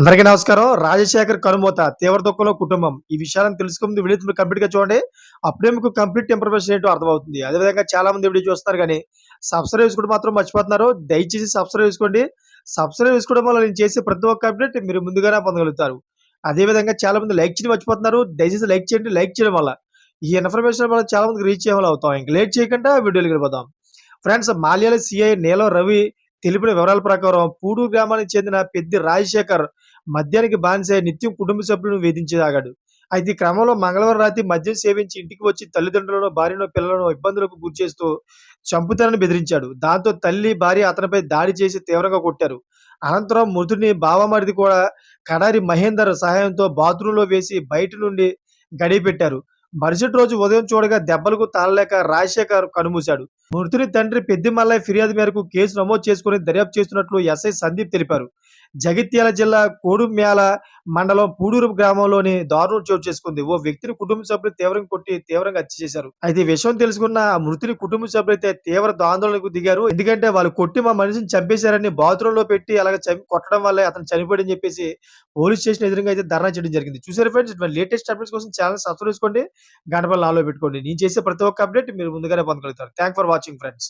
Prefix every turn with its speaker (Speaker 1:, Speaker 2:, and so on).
Speaker 1: అందరికీ నమస్కారం. రాజశేఖర్ కనుమూత తీవ్ర దుఃఖంలో కుటుంబం. ఈ విషయాలను తెలుసుకుంది వీడియో మీరు కంప్లీట్గా చూడండి. అప్పుడే మీకు కంప్లీట్ ఇన్ఫర్మేషన్ ఏంటో అర్థమవుతుంది. అదేవిధంగా చాలా మంది వీడియో చూస్తారు కానీ సబ్స్క్రైబ్ చేసుకోవడం మాత్రం మర్చిపోతున్నారు. దయచేసి సబ్స్క్రైబ్ చేసుకోండి. సబ్స్క్రైబ్ చేసుకోవడం వల్ల నేను చేసే ప్రతి ఒక్క అప్డేట్ మీరు ముందుగానే పొందగలుగుతారు. అదేవిధంగా చాలా మంది లైక్ చేయడం మర్చిపోతున్నారు. దయచేసి లైక్ చేయండి. లైక్ చేయడం వల్ల ఈ ఇన్ఫర్మేషన్ వల్ల చాలా మందికి రీచ్ చేయవలవుతాం అవుతాం. ఇంకా లేట్ చేయకుండా వీడియోలు వెళ్ళిపోతాం ఫ్రెండ్స్ మాల్యాల సిఐ నీలం రవి తెలిపిన వివరాల ప్రకారం పూడు గ్రామానికి చెందిన పెద్ది రాజశేఖర్ మద్యానికి బానిసే నిత్యం కుటుంబ సభ్యులను వేధించసాగాడు అయితే క్రమంలో మంగళవారం రాత్రి మద్యం సేవించి ఇంటికి వచ్చి తల్లిదండ్రులను భార్యను పిల్లలను ఇబ్బందులకు గురిచేస్తూ చంపుతానని బెదిరించాడు. దాంతో తల్లి భార్య అతనిపై దాడి చేసి తీవ్రంగా కొట్టారు. అనంతరం మృతుడిని బావమరిది కూడా కడారి మహేందర్ సహాయంతో బాత్రూంలో వేసి బయట నుండి గడియపెట్టారు మరుసటి రోజు ఉదయం చూడగా దెబ్బలకు తాళలేక రాజశేఖర్ కనుమూశాడు. మృతుని తండ్రి పెద్దిమల్లయ్య ఫిర్యాదు మేరకు కేసు నమోదు చేసుకుని దర్యాప్తు చేస్తున్నట్లు ఎస్ఐ సందీప్ తెలిపారు. జగిత్యాల జిల్లా కోడుమ్యాల మండలం పూడూరు గ్రామంలోని దారుణం చోటు చేసుకుంది. ఓ వ్యక్తిని కుటుంబ సభ్యులు తీవ్రంగా కొట్టి తీవ్రంగా హత్య చేశారు. అయితే ఈ విషయం తెలుసుకున్న ఆ మృతుని కుటుంబ సభ్యులు అయితే తీవ్ర ఆందోళనకు దిగారు. ఎందుకంటే వాళ్ళు కొట్టి మా మనిషిని చంపేశారని బాత్రూమ్లో పెట్టి అలాగే కొట్టడం వల్ల అతను చనిపోయాడని చెప్పేసి పోలీస్ స్టేషన్ ఎదురుగా అయితే ధర్నా చేయడం జరిగింది. చూసారు ఫ్రెండ్స్? లేటెస్ట్ అప్డేట్స్ కోసం ఛానల్ సబ్స్క్రైబ్ చేసుకోండి. గంటపల్లి ఆలో పెట్టుకోండి. నేను చేసే ప్రతి ఒక్క అప్డేట్ మీరు ముందుగానే పొందగలుగుతారు. Thank for watching friends.